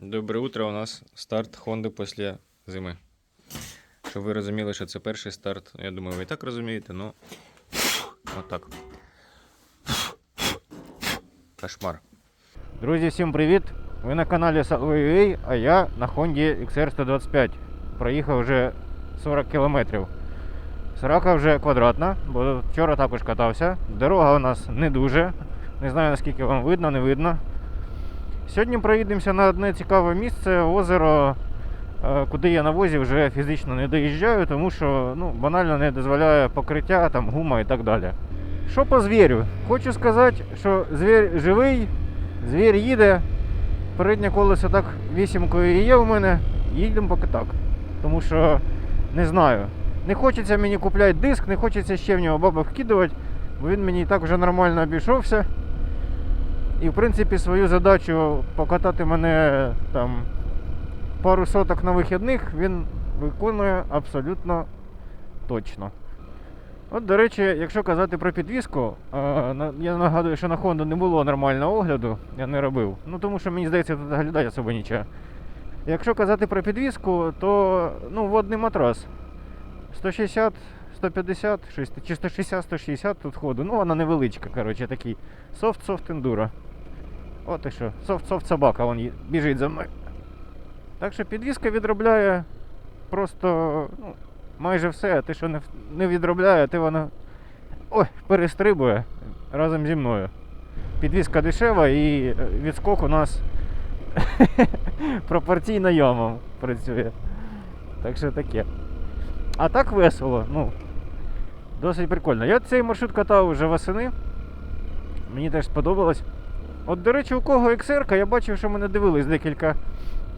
Доброе утро, у нас старт Хонди після зими. Щоб ви розуміли, що це перший старт. Я думаю, ви і так розумієте, ну отак. Кошмар. Друзі, всім привіт! Ви на каналі Salway.ua, а я на Honda XR125. Проїхав вже 40 кілометрів. Срака вже квадратна, бо вчора також катався. Дорога у нас не дуже. Не знаю наскільки вам видно, не видно. Сьогодні проїдемося на одне цікаве місце, озеро, е, куди я на возі вже фізично не доїжджаю, тому що ну, банально не дозволяє покриття, там, гума і так далі. Що по звірю? Хочу сказати, що звір живий, звір їде. Переднє колесо так вісімкою і є в мене. Їдемо поки так. Тому що не знаю. Не хочеться мені купляти диск, не хочеться ще в нього бабок вкидувати, бо він мені і так вже нормально обійшовся. І в принципі свою задачу покатати мене там пару соток на вихідних він виконує абсолютно точно. От, до речі, якщо казати про підвіску, е, я нагадую, що на Honda не було нормального огляду, я не робив. Ну тому що мені здається, тут глядати особо нічого. Якщо казати про підвіску, то ну, водний матрас. 160, 150, щось, чи 160, 160 тут ходу. Ну, вона невеличка, коротше, такий софт-софт ендуро. От і що, софт-софт собака, вон біжить за мною. Так що підвіска відробляє просто ну, майже все, а те, що не, не відробляє, те воно ой, перестрибує разом зі мною. Підвізка дешева і е, відскок у нас пропорційно ямам працює. Так що таке. А так весело, ну. Досить прикольно. Я цей маршрут катав вже восени. Мені теж сподобалось. От, до речі, у кого XR, я бачив, що мене дивились декілька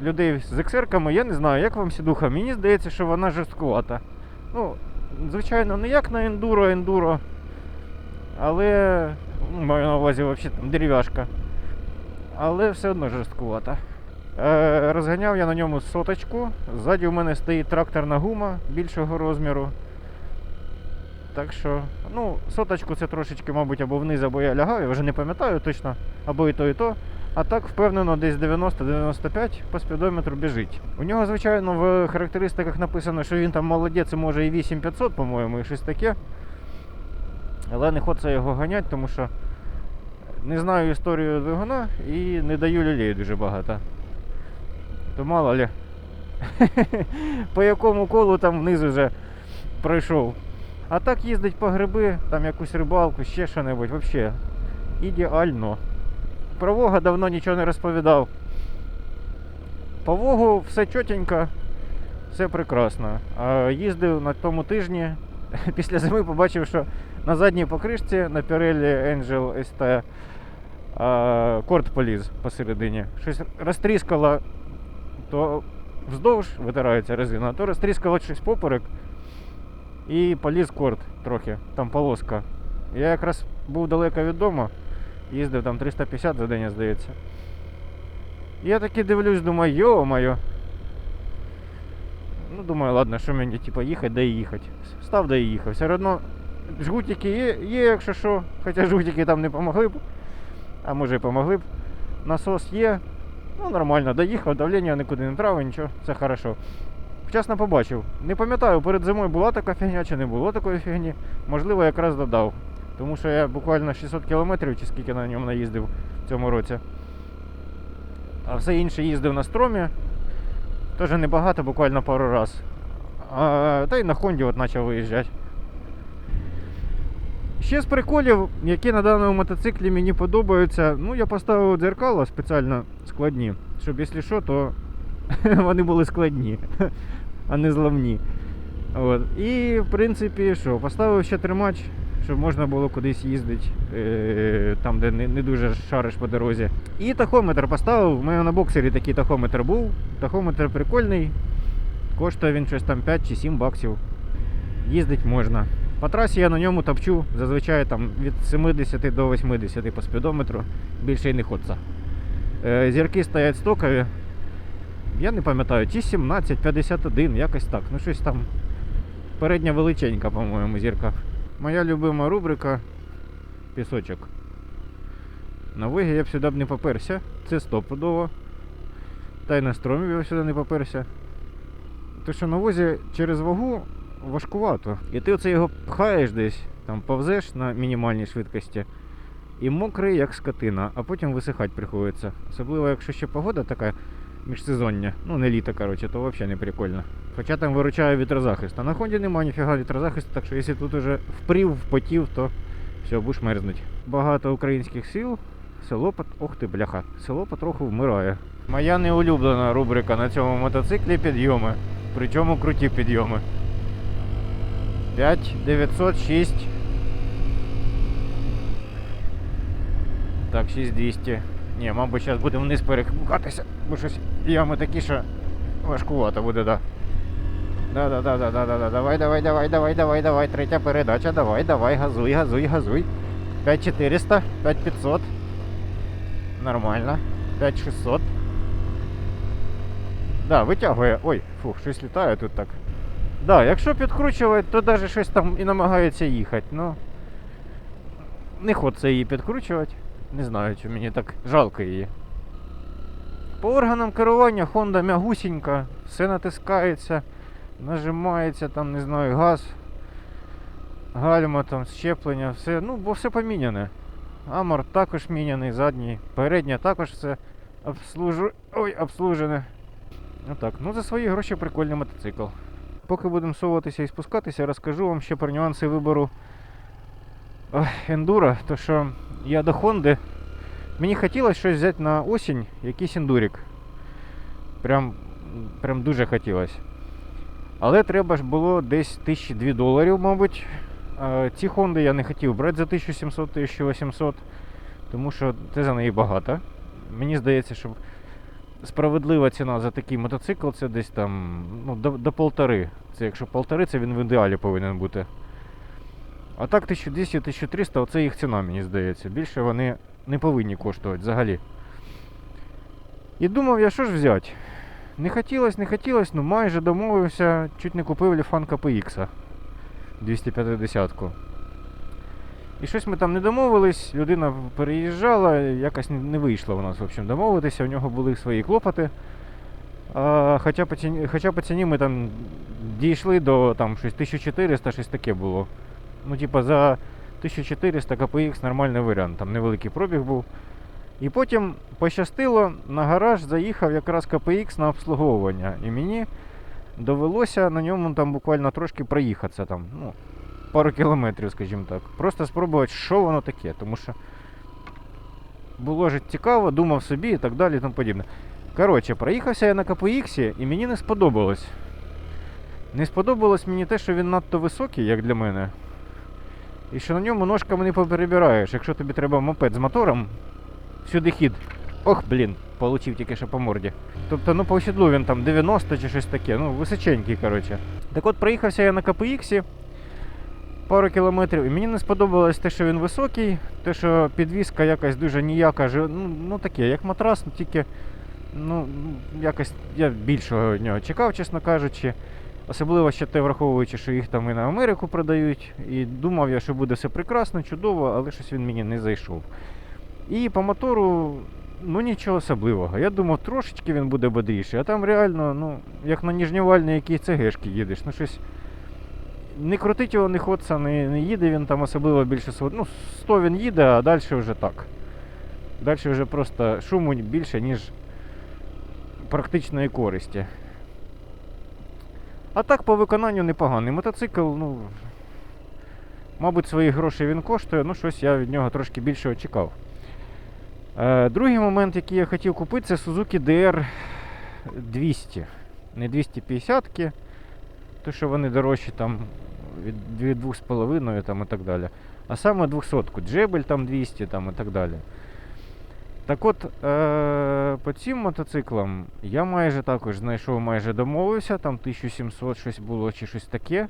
людей з XR-ками. Я не знаю, як вам сідуха. Мені здається, що вона жорсткувата. Ну, звичайно, не як на ендуро, ендуро. Але ну, маю на увазі взагалі там дерев'яшка. Але все одно жорсткувата. Е, розганяв я на ньому соточку. Ззаді у мене стоїть тракторна гума більшого розміру. Так що, ну, соточку це трошечки, мабуть, або вниз, або я лягаю, я вже не пам'ятаю точно, або і то, і то. А так впевнено, десь 90-95 по спідометру біжить. У нього, звичайно, в характеристиках написано, що він там молодець і може і 8500, по-моєму, і щось таке. Але не хочеться його ганять, тому що не знаю історію двигуна і не даю люлей дуже багато. То мало ли. по якому колу там вниз вже пройшов. А так їздить по гриби, там якусь рибалку, ще що-небудь, взагалі. Ідеально. Про Вога давно нічого не розповідав. По Вогу все чотенько, все прекрасно. А їздив на тому тижні, після зими побачив, що на задній покришці на Pirelli Angel ST а, корд поліз посередині. Щось розтріскало, то вздовж витирається резина, а то розтріскало щось поперек і поліз корд трохи, там полоска. Я якраз був далеко від дому, їздив там 350 за день, здається. Я таки дивлюсь, думаю, йо-моє. Ну, думаю, ладно, що мені, типу, їхати, де їхати. Став, де і їхав. Все одно жгутики є, є, якщо що. Хоча жгутики там не помогли б. А може і помогли б. Насос є. Ну, нормально, доїхав, давлення нікуди не трав, нічого, все хорошо. Вчасно побачив. Не пам'ятаю, перед зимою була така фігня чи не було такої фігні. Можливо, якраз додав. Тому що я буквально 600 кілометрів чи скільки на ньому наїздив в цьому році. А все інше їздив на стромі. Теж небагато, буквально пару раз. А, та й на Хонді от почав виїжджати. Ще з приколів, які на даному мотоциклі мені подобаються, ну я поставив дзеркала спеціально складні, щоб якщо що, то вони були складні, а не зламні. От. І в принципі, що, поставив ще тримач, щоб можна було кудись їздити, е, там, де не, дуже шариш по дорозі. І тахометр поставив. У мене на боксері такий тахометр був. Тахометр прикольний. Коштує він щось там 5 чи 7 баксів. Їздить можна. По трасі я на ньому топчу зазвичай там від 70 до 80 по спідометру. Більше й не ходиться. Е, зірки стоять стокові. Я не пам'ятаю, чи 17, 51, якось так. Ну щось там. Передня величенька, по-моєму, зірка. Моя любима рубрика пісочок. На вигі я б сюди б не поперся. Це стопудово. Та й на стромі я сюди не поперся. То що на возі через вагу важкувато. І ти оце його пхаєш десь, там повзеш на мінімальній швидкості. І мокрий, як скотина, а потім висихати приходиться. Особливо, якщо ще погода така міжсезоння, ну не літо, коротше, то взагалі не прикольно. Хоча там виручає вітрозахист. А на Хонді немає ніфіга вітрозахисту, так що якщо тут уже впрів, впотів, то все, будеш мерзнуть. Багато українських сіл, село пот... Ох ти, бляха, село потроху вмирає. Моя неулюблена рубрика на цьому мотоциклі підйоми. Причому круті підйоми. 5906. Так, 6200. Ні, мабуть, зараз будемо вниз перекатися, бо щось ями такі, що важкувато буде, да. Да, да, да, да, да, да, да. Давай, давай, давай, давай, давай, давай. Третя передача. Давай, давай, газуй, газуй, газуй. 5400, 5500. Нормально. 5600. Да, витягує. Ой, фух, щось літає тут так. Да, якщо підкручувати, то навіть щось там і намагається їхати. Ну. Не хочеться її підкручувати. Не знаю, чи мені так жалко її. По органам керування Honda м'ягусінька, все натискається, нажимається, там, не знаю, газ, гальма, там, щеплення, все, ну, бо все поміняне. Амор також міняний, задній, передня також все обслужу... Ой, обслужене. Ну так, ну за свої гроші прикольний мотоцикл. Поки будемо совуватися і спускатися, розкажу вам ще про нюанси вибору ендура, то що я до Хонди. Мені хотілося щось взяти на осінь, якийсь ендурік. Прям, прям дуже хотілося. Але треба ж було десь 1002 доларів, мабуть. Ці Хонди я не хотів брати за 1700-1800, тому що це за неї багато. Мені здається, що справедлива ціна за такий мотоцикл це десь там ну, до, до полтори. Це якщо полтори, це він в ідеалі повинен бути. А так 1200-1300 оце їх ціна, мені здається. Більше вони не повинні коштувати взагалі. І думав я, що ж взяти. Не хотілося, не хотілося, ну майже домовився, чуть не купив Ліфан KPX 250-ку. І щось ми там не домовились, людина переїжджала, якось не- вийшло у нас в общем, домовитися, у нього були свої клопоти. А, хоча, по ціні, хоча по ціні ми там дійшли до там, щось 1400, щось таке було. Ну, типа, за 1400 KPX нормальний варіант, там невеликий пробіг був. І потім пощастило, на гараж заїхав якраз KPX на обслуговування. І мені довелося на ньому там буквально трошки проїхатися там, ну, пару кілометрів, скажімо так. Просто спробувати, що воно таке. Тому що було ж цікаво, думав собі і так далі і тому подібне. Коротше, проїхався я на KPX і мені не сподобалось. Не сподобалось мені те, що він надто високий, як для мене. І що на ньому ножками не поперебираєш. Якщо тобі треба мопед з мотором, сюди хід. Ох, блін, получив тільки що по морді. Тобто, ну по сідлу він там 90 чи щось таке, ну височенький, коротше. Так от проїхався я на KPX пару кілометрів, і мені не сподобалось те, що він високий, те, що підвіска якась дуже ніяка, ну, ну таке, як матрас, ну, тільки ну, якось я більшого нього чекав, чесно кажучи. Особливо ще те, враховуючи, що їх там і на Америку продають. І думав я, що буде все прекрасно, чудово, але щось він мені не зайшов. І по мотору, ну нічого особливого. Я думав, трошечки він буде бодріший, а там реально, ну, як на ніжньовальні якісь цегешки їдеш, ну щось. Не крутить його, не ходиться, не, не їде він там особливо більше Ну, 100 він їде, а далі вже так. Далі вже просто шуму більше, ніж практичної користі. А так по виконанню непоганий. Мотоцикл, ну. Мабуть, свої гроші він коштує, ну щось я від нього трошки більше очікав. Е, другий момент, який я хотів купити, це Suzuki DR 200. Не 250 ки то що вони дорожчі там від, від 2,5 там і так далі. А саме 200-ку. Джебель там 200 там і так далі. Так от, е, по цим мотоциклам я майже також знайшов, майже домовився, там 1700 щось було чи щось таке.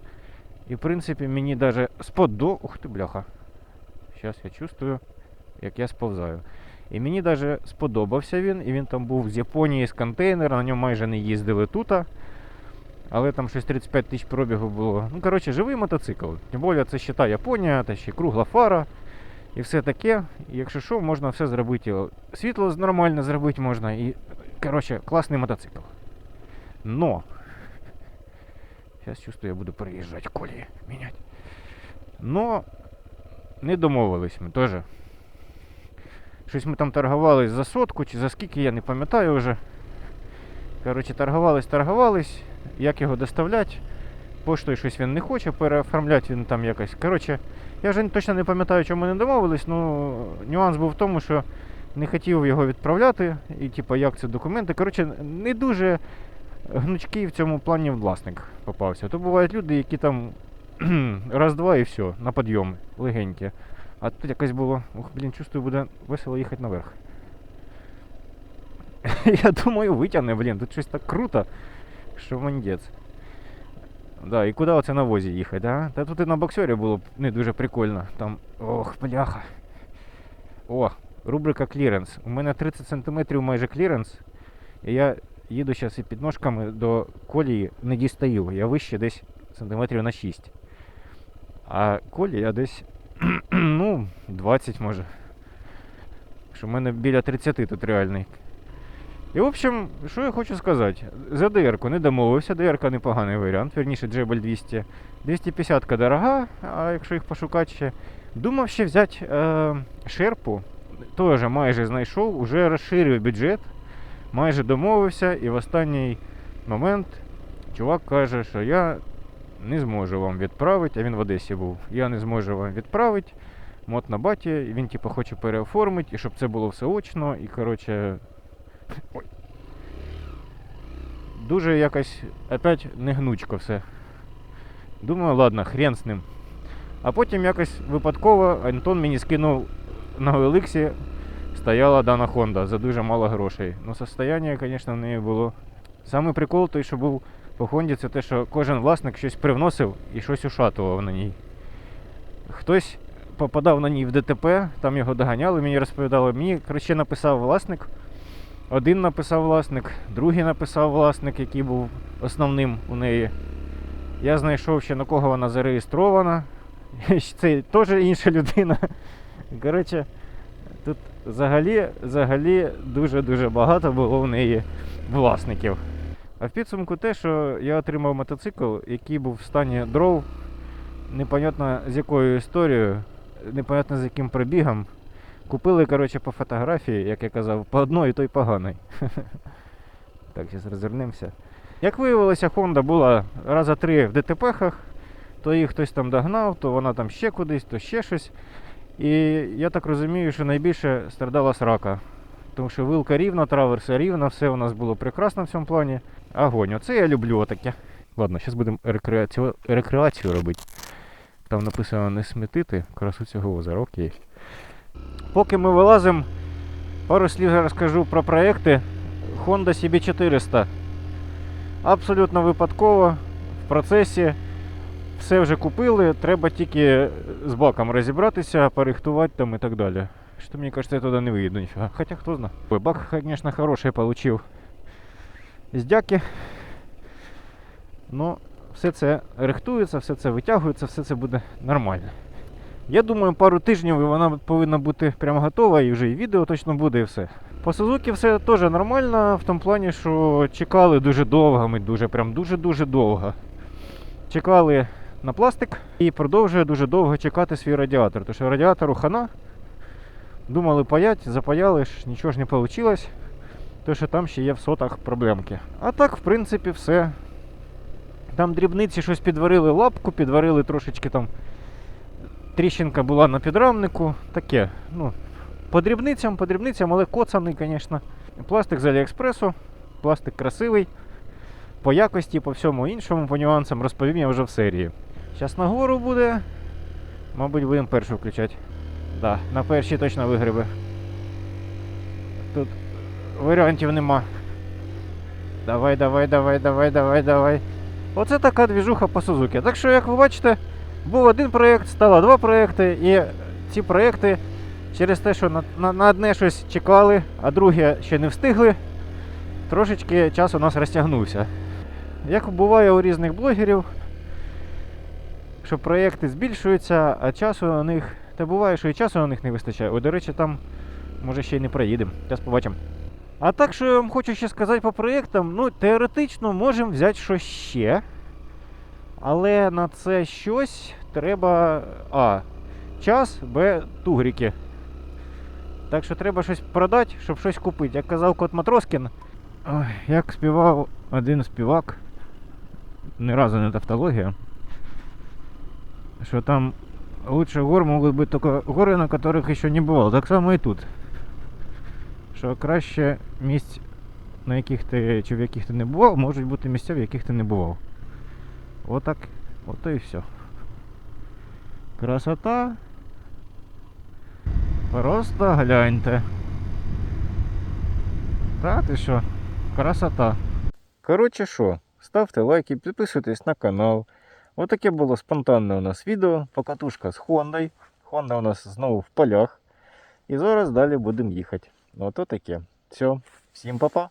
І в принципі мені даже сподо... Ух ти, бляха. Зараз я чувствую, як я сповзаю. І мені даже сподобався він, і він там був з Японії з контейнера, на ньому майже не їздили тута. Але там щось 35 тисяч пробігу було. Ну, коротше, живий мотоцикл. Тим більше це ще та Японія, та ще кругла фара і все таке. Якщо що, можна все зробити. Світло нормально зробити можна, і Короче, классный мотоцикл. Но. Сейчас чувствую, я буду переезжать колії, менять. Но не домовились ми теж. Щось ми там торгувались за сотку чи за скільки, я не пам'ятаю вже. Коротше, торгувались, торгувались, як його доставляти. Поштою щось він не хоче, переоформляти він там якось. Коротше, я вже точно не пам'ятаю, чому не домовились, ну нюанс був в тому, що не хотів його відправляти, і типу, як це документи. Коротше, не дуже гнучкий в цьому плані власник попався. То бувають люди, які там раз-два і все, на підйом, легенькі. А тут якось було, ух, блін, чувствую, буде весело їхати наверх. Я думаю, витягне, блін, тут щось так круто, що мандець. Да, і куди оце на возі їхати, а? Та тут і на боксері було б не дуже прикольно. Там. Ох, бляха. О, рубрика кліренс. У мене 30 см майже кліренс. І я їду зараз і підножками до колії не дістаю. Я вище десь сантиметрів на 6. А колія десь ну, 20 може. Що в мене біля 30 тут реальний. І в общем, що я хочу сказати? За DR-ку не домовився, DR-ка непоганий варіант, вірніше Джебель 200. 250-ка дорога, а якщо їх пошукати ще. Думав ще взяти е, шерпу, теж майже знайшов, уже розширив бюджет, майже домовився, і в останній момент чувак каже, що я не зможу вам відправити, а він в Одесі був. Я не зможу вам відправити. Мот на баті, він типу хоче переоформити, і щоб це було все очно, і коротше. Ой. Дуже якось опять негнучко все. Думаю, ладно, хрен з ним. А потім якось випадково Антон мені скинув на OLX стояла дана Honda за дуже мало грошей. Ну, состояння, звісно, в неї було. Саме прикол той, що був по Хонді, це те, що кожен власник щось привносив і щось ушатував на ній. Хтось попадав на ній в ДТП, там його доганяли, мені розповідали. Мені коротше, написав власник. Один написав власник, другий написав власник, який був основним у неї. Я знайшов ще на кого вона зареєстрована. Це теж інша людина. Коротше, тут взагалі, взагалі дуже-дуже багато було в неї власників. А в підсумку те, що я отримав мотоцикл, який був в стані дров, непонятно з якою історією, непонятно з яким пробігом. Купили, коротше, по фотографії, як я казав, по одної, то й поганий. Так, зараз розвернемося. Як виявилося, Honda була раза три в ДТП-хах, то їх хтось там догнав, то вона там ще кудись, то ще щось. І я так розумію, що найбільше страдала срака. Тому що вилка рівна, траверса рівна, все у нас було прекрасно в цьому плані. Огонь. Оце я люблю отаке. Ладно, зараз будемо рекреацію, рекреацію робити. Там написано не смітити красу цього озера, окей. Поки ми вилазимо, пару слів розкажу про проекти Honda CB400. Абсолютно випадково, в процесі. Все вже купили, треба тільки з баком розібратися, порихтувати там і так далі. Що мені кажется, я туди не виїду ніфіга. Хоча хто знає. Бак, звісно, хороший получив. З дяки. Ну, все це рихтується, все це витягується, все це буде нормально. Я думаю, пару тижнів і вона повинна бути прямо готова, і вже і відео точно буде, і все. По Сузуки все теж нормально, в тому плані, що чекали дуже довго, ми дуже, прям дуже-дуже довго. Чекали на пластик і продовжує дуже довго чекати свій радіатор. Тому що радіатору хана. Думали паять, запаяли ж, нічого ж не вийшло. Тому що там ще є в сотах проблемки. А так, в принципі, все. Там дрібниці щось підварили лапку, підварили трошечки там. Тріщинка була на підрамнику. Таке. Ну, по дрібницям, по дрібницям, але коцаний, звісно. Пластик з Аліекспресу. Пластик красивий. По якості, по всьому іншому, по нюансам розповім я вже в серії. Зараз нагору буде. Мабуть, будемо першу включати. Да, на першій точно вигриби. Тут варіантів нема. Давай, давай, давай, давай, давай, давай. Оце така двіжуха по Сузуки. Так що, як ви бачите, був один проєкт, стало два проєкти, і ці проєкти через те, що на, на, на одне щось чекали, а друге ще не встигли, трошечки час у нас розтягнувся. Як буває у різних блогерів, що проєкти збільшуються, а часу на них. Та буває, що і часу на них не вистачає. Ой, до речі, там може ще й не проїдемо. Зараз побачимо. А так, що я вам хочу ще сказати по проєктам, ну, теоретично можемо взяти щось ще. Але на це щось треба. А. Час, Б. Тугріки. Так що треба щось продати, щоб щось купити. Як казав кот Матроскін, як співав один співак, ні разу не тавтологія, що там лучше гор можуть бути тільки гори, на яких ще не бувало. Так само і тут. Що краще місць, на яких ти чи в яких ти не бував, можуть бути місця, в яких ти не бував. Отак. Ото і все. Красота. Просто гляньте. Та ти що? Красота. Коротше що, ставте лайки, підписуйтесь на канал. Отаке було спонтанне у нас відео. Покатушка з Хондой. Honda у нас знову в полях. І зараз далі будемо їхати. Ото таке. Все, всім па-па.